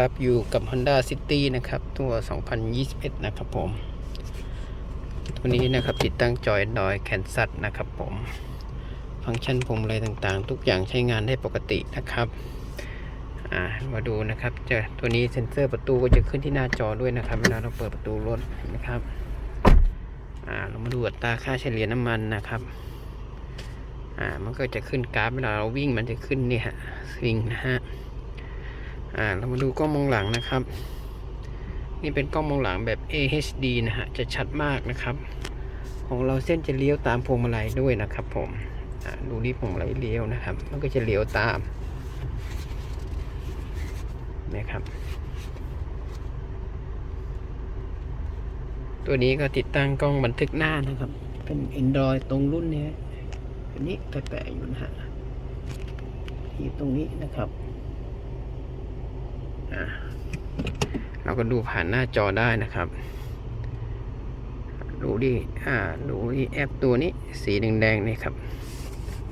ครับอยู่กับ Honda City นะครับ ตัว 2021 นะครับผม ตัวนี้นะครับติดตั้งจอยดอยแคนซัสนะครับผม ฟังก์ชันผมอะไรต่างๆ ทุกอย่างใช้งานได้ปกตินะครับามาดูนะครับจะตัวนี้เซ็นเซอร์ประตูก็จะขึ้นที่หน้าจอด้วยนะครับ เวลาเราเปิดประตูรถนะครับเรามาดูอัตราค่าเฉลี่ยน้ำมันนะครับมันก็จะขึ้นกราฟเวลาเราวิ่งมันจะขึ้นเนี่ยฮะสวิงนะฮะ อ่าเรามาดูกล้องมองหลังนะครับ นี่เป็นกล้องมองหลังแบบ AHD นะฮะจะชัดมากนะครับ ของเราเส้นจะเลี้ยวตามพวงมาลัยด้วยนะครับ ผมดูนี่พวงมาลัยเลี้ยวนะครับ มันก็จะเลี้ยวตามนะครับตัวนี้ก็ติดตั้งกล้องบันทึกหน้านะครับ เป็น Android ตรงรุ่นนี้อันนี้แปะๆอยู่นะฮะที่ตรงนี้นะครับ เราก็ดูผ่านหน้าจอได้นะครับ ดูดิอ่าดูที่แอปตัวนี้สีแดงๆนี่ครับ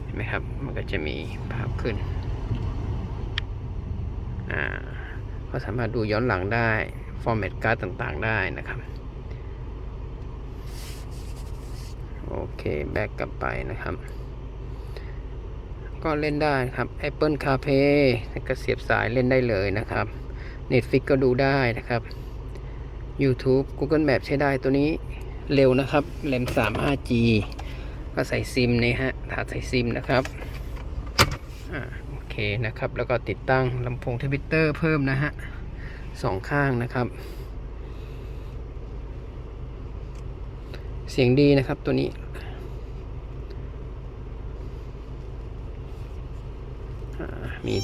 เห็นไหมครับ มันก็จะมีภาพขึ้นอ่าก็สามารถดูย้อนหลังได้ ฟอร์แมตการ์ดต่างๆได้นะครับ โอเค แบ็กกลับไปนะครับ ก็เล่นได้ครับ Apple CarPlay ก็เสียบสายเล่นได้เลยนะครับ Netflix ก็ดูได้นะครับ YouTube Google Map ใช้ได้ตัวนี้เร็วนะครับแรม3 5G ก็ใส่ซิมนี่ฮะถาดใส่ซิมนะครับอโอเคนะครับ แล้วก็ติดตั้งลำโพงทวิตเตอร์เพิ่มนะฮะสองข้างนะครับ เสียงดีนะครับตัวนี้มี